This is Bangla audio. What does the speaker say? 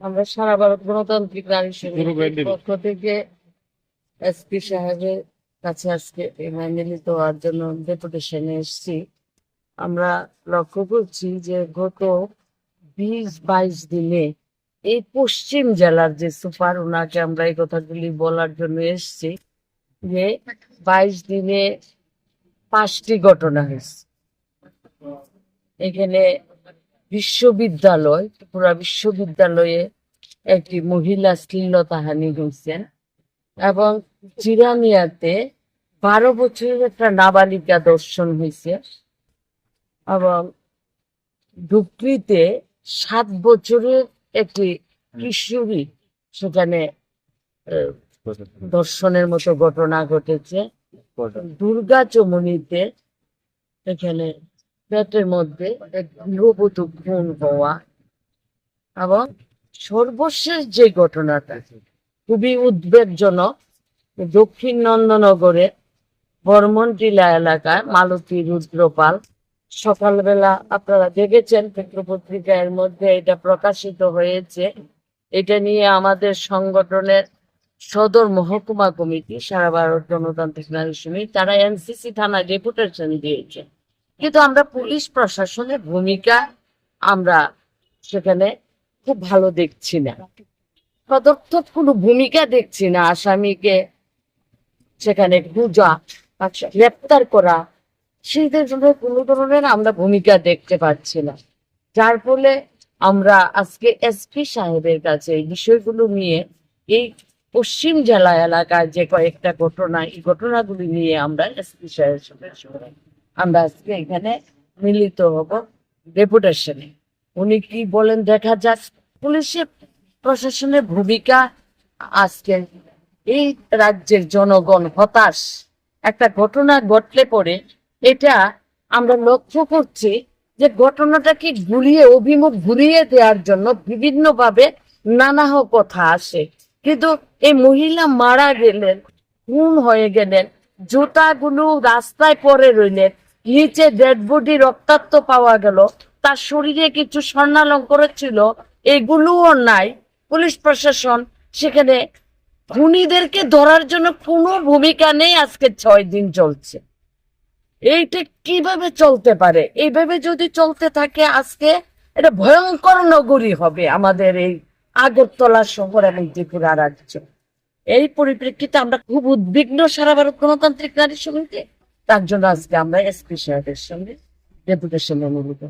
আমরা সারা ভারত গণতান্ত্রিক নারী পক্ষ থেকে এসপি সাহেবের কাছে আজকে মিলিত হওয়ার জন্য ডেপুটেশনে এসেছি। আমরা লক্ষ্য করছি যে গত বিশ বাইশ দিনে এই পশ্চিম জেলার যে সুপার ওনাকে আমরা এই কথাগুলি বলার জন্য এসছি যে বাইশ দিনে পাঁচটি ঘটনা হয়েছে। এখানে বিশ্ববিদ্যালয় পুরা বিশ্ববিদ্যালয়ে একটি মহিলা শ্লীলতাহানি হয়েছেন এবং চিরামিয়াতে বারো বছরের একটা নাবালিকা দর্শন হয়েছে এবং ডুকরিতে সাত বছরের একটি কিশোরী সেখানে দর্শনের মতো ঘটনা ঘটেছে। দুর্গা চমনিতে এখানে পেটের মধ্যে গৃহবধূ খুন হওয়া এবং সর্বশেষ যে ঘটনাটা, খুবই উদ্বেগজনক দক্ষিণ নন্দনগরে বর্মনটিলা এলাকায় মালতী রুদ্রপাল, সকালবেলা আপনারা দেখেছেন পত্রিকার মধ্যে এটা প্রকাশিত হয়েছে। এটা নিয়ে আমাদের সংগঠনের সদর মহকুমা কমিটি সারা ভারত গণতান্ত্রিক নারী সমিতি, তারা এনসিসি থানায় ডেপুটেশন দিয়েছে। কিন্তু আমরা পুলিশ প্রশাসনের ভূমিকা আমরা সেখানে খুব ভালো দেখছি না। পদক্ষেপ কোনো ভূমিকা দেখছি না, আসামিকে সেখানে খুঁজা, গ্রেপ্তার করা সেই ধরনের কোনো ধরনের আমরা ভূমিকা দেখতে পাচ্ছি না। যার ফলে আমরা আজকে এসপি সাহেবের কাছে এই বিষয়গুলো নিয়ে, এই পশ্চিম জেলা এলাকার যে কয়েকটা ঘটনা, এই ঘটনাগুলি নিয়ে আমরা এসপি সাহেবের সঙ্গে আমরা আজকে এখানে মিলিত হব ডেপুটেশনে উনি কি বলেন দেখা যাক। পুলিশের প্রশাসনের ভূমিকা আজকে। এই রাজ্যের জনগণ হতাশ। একটা ঘটনা ঘটলে পরে এটা আমরা লক্ষ্য করছি যে ঘটনাটাকে ঘুরিয়ে, অভিমুখ ঘুরিয়ে দেওয়ার জন্য বিভিন্ন ভাবে নানা কথা আসে। কিন্তু এই মহিলা মারা গেলেন, খুন হয়ে গেলেন, জুতাগুলো রাস্তায় পরে রইলেন নিচে ডেড বডি রক্তাক্ত পাওয়া গেল। তার শরীরে কিছু স্বর্ণালঙ্কর ছিল, এগুলোও নাই। পুলিশ প্রশাসন সেখানে খুনিদেরকে ধরার জন্য কোনো ভূমিকা নেই, আজকে ছয় দিন চলছে। এইটা কীভাবে চলতে পারে? এইভাবে যদি চলতে থাকে, আজকে এটা ভয়ঙ্কর নগরী হবে আমাদের এই আগরতলা শহর এবং ত্রিপুরা রাজ্য। এই পরিপ্রেক্ষিতে আমরা খুব উদ্বিগ্ন সারা ভারত গণতান্ত্রিক নারী সমিতি। তার জন্য আজকে আমরা এসপি সাহেবের সঙ্গে ডেপুটেশন অনুরোধ